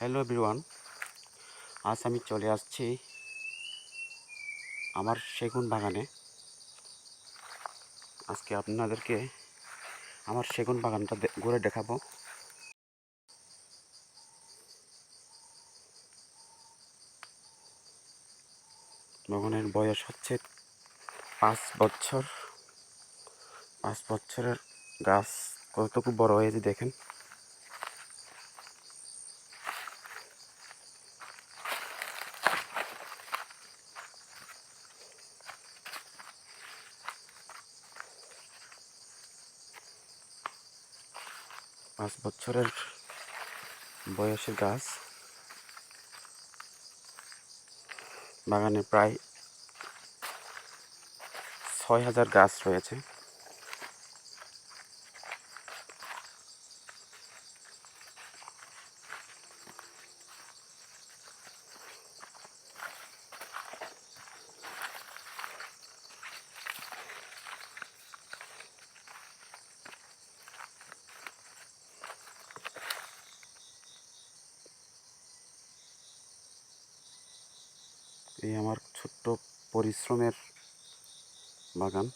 Hello everyone আজ আমি চলে আসছি আমার সেগুন বাগানে। আজকে আপনাদেরকে আমার সেগুন বাগানটা ঘুরে দেখাবো। বাগানের বয়স হচ্ছে পাঁচ বছর। পাঁচ বছরের গাছ কতটুকু বড় হয়েছে দেখেন। পাঁচ বছরের বয়সী গাছ। বাগানে প্রায় ছয় হাজার গাছ রয়েছে। এই আমার ছোট্ট পরিশ্রমের বাগান।